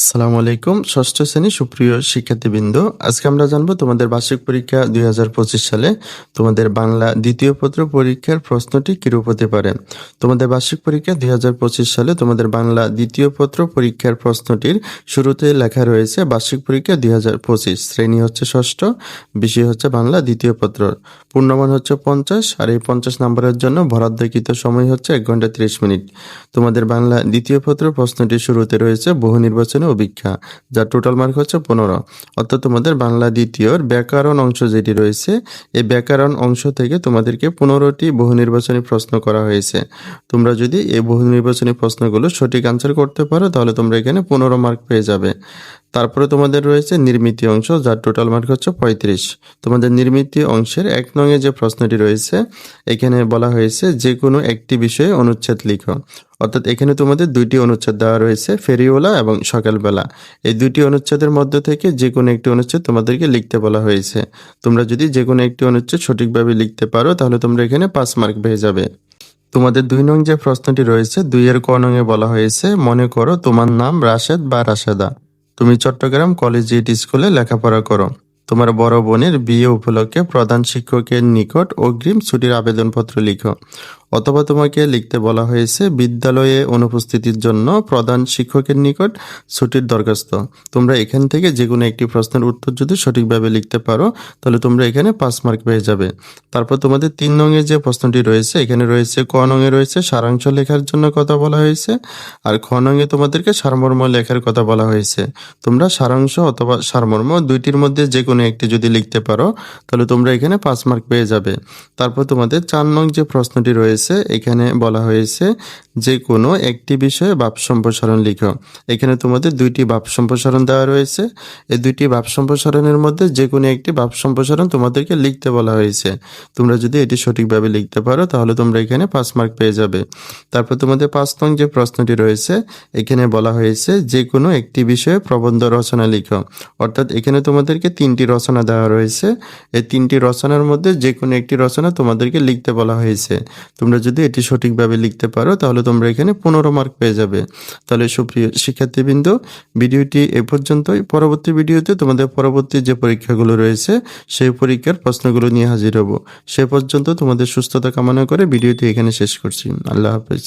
আসসালামু আলাইকুম, ষষ্ঠ শ্রেণি সুপ্রিয় শিক্ষার্থীবৃন্দ। আজকে আমরা জানব তোমাদের বার্ষিক পরীক্ষা দুই হাজার পঁচিশ সালে তোমাদের বাংলা দ্বিতীয় পত্র পরীক্ষার প্রশ্নটি কিরূপ হতে পারে? তোমাদের বার্ষিক পরীক্ষা দুই হাজার পঁচিশ সালে তোমাদের বাংলা দ্বিতীয় পত্র পরীক্ষার প্রশ্নটির শুরুতে লেখা রয়েছে, বার্ষিক পরীক্ষা দুই হাজার পঁচিশ। শ্রেণি হচ্ছে ষষ্ঠ, বিষয় হচ্ছে বাংলা দ্বিতীয় পত্র। পূর্ণমান হচ্ছে পঞ্চাশ, আর এই পঞ্চাশ নম্বরের জন্য বরাদ্দকৃত সময় হচ্ছে এক ঘণ্টা ত্রিশ মিনিট। তোমাদের বাংলা দ্বিতীয় পত্র প্রশ্নটি শুরুতে রয়েছে, বহু নির্বাচনী অভিক্ষা যার টোটাল মার্ক হচ্ছে পনেরো। অর্থাৎ তোমাদের বাংলা দ্বিতীয়র ব্যাকরণ অংশ যেটি রয়েছে, এই ব্যাকরণ অংশ থেকে তোমাদেরকে পনেরোটি বহু নির্বাচনী প্রশ্ন করা হয়েছে। তোমরা যদি এই বহু নির্বাচনী প্রশ্নগুলো সঠিক আনসার করতে পারো, তাহলে তোমরা এখানে পনেরো মার্ক পেয়ে যাবে। তারপরে তোমাদের রয়েছে নির্মিতি অংশ, যার টোটাল মার্ক হচ্ছে পঁয়ত্রিশ। তোমাদের নির্মিতি অংশের এক নঙে যে প্রশ্নটি রয়েছে, এখানে বলা হয়েছে যে কোনো একটি বিষয়ে অনুচ্ছেদ লিখো। অর্থাৎ এখানে তোমাদের দুইটি অনুচ্ছেদ দেওয়া রয়েছে, ফেরিওলা এবং সকালবেলা। এই দুইটি অনুচ্ছেদের মধ্য থেকে যে কোনো একটি অনুচ্ছেদ তোমাদেরকে লিখতে বলা হয়েছে। তোমরা যদি যে কোনো একটি অনুচ্ছেদ সঠিকভাবে লিখতে পারো, তাহলে তোমরা এখানে পাঁচ মার্ক পেয়ে যাবে। তোমাদের দুই নং যে প্রশ্নটি রয়েছে, দুইয়ের ক নঙে বলা হয়েছে, মনে করো তোমার নাম রাশেদ বা রাশেদা। তুমি চট্টগ্রাম কলেজিয়েট স্কুলে লেখাপড়া করো। তোমার বড় বোনের বিয়ে উপলক্ষে প্রধান শিক্ষকের নিকট অগ্রিম ছুটির আবেদনপত্র লিখো। অথবা তোমাকে লিখতে বলা হয়েছে, বিদ্যালয়ে অনুপস্থিতির জন্য প্রধান শিক্ষকের নিকট ছুটির দরখাস্ত। তোমরা এখান থেকে যে কোনো একটি প্রশ্নের উত্তর যদি সঠিকভাবে লিখতে পারো, তাহলে তোমরা এখানে পাঁচ মার্ক পেয়ে যাবে। তারপর তোমাদের তিন নঙে যে প্রশ্নটি রয়েছে, এখানে রয়েছে, ক নঙে রয়েছে, সারাংশ লেখার জন্য কথা বলা হয়েছে, আর খ নঙে তোমাদেরকে সারমর্ম লেখার কথা বলা হয়েছে। তোমরা সারাংশ অথবা সারমর্ম দুইটির মধ্যে যে কোনো একটি যদি লিখতে পারো, তাহলে তোমরা এখানে পাঁচ মার্ক পেয়ে যাবে। তারপর তোমাদের চার নং যে প্রশ্নটি রয়েছে এখানে বলা হয়েছে যে কোনো একটি বিষয়ে বাপ সম্প্রসারণ লিখো। এখানে তোমাদের দুইটি ভাব সম্প্রসারণ দেওয়া রয়েছে। এই দুইটি ভাব সম্প্রসারণের মধ্যে যে কোনো একটি ভাব সম্প্রসারণ তোমাদেরকে লিখতে বলা হয়েছে। তোমরা যদি এটি সঠিকভাবে লিখতে পারো, তাহলে তোমরা এখানে পাঁচ মার্ক পেয়ে যাবে। তারপর তোমাদের পাঁচ নং যে প্রশ্নটি রয়েছে, এখানে বলা হয়েছে যে কোনো একটি বিষয়ে প্রবন্ধ রচনা লিখো। অর্থাৎ এখানে তোমাদেরকে তিনটি রচনা দেওয়া রয়েছে। এই তিনটি রচনার মধ্যে যে কোনো একটি রচনা তোমাদেরকে লিখতে বলা হয়েছে। তোমরা যদি এটি সঠিকভাবে লিখতে পারো, তাহলে তোমরা এখানে পনেরো মার্ক পেয়ে যাবে। তাহলে সুপ্রিয় শিক্ষার্থীবৃন্দ, ভিডিওটি এ পর্যন্তই। পরবর্তী ভিডিওতে তোমাদের পরবর্তী যে পরীক্ষাগুলো রয়েছে, সেই পরীক্ষার প্রশ্নগুলো নিয়ে হাজির হব। সে পর্যন্ত তোমাদের সুস্থতা কামনা করে ভিডিওটি এখানে শেষ করছি। আল্লাহ হাফেজ।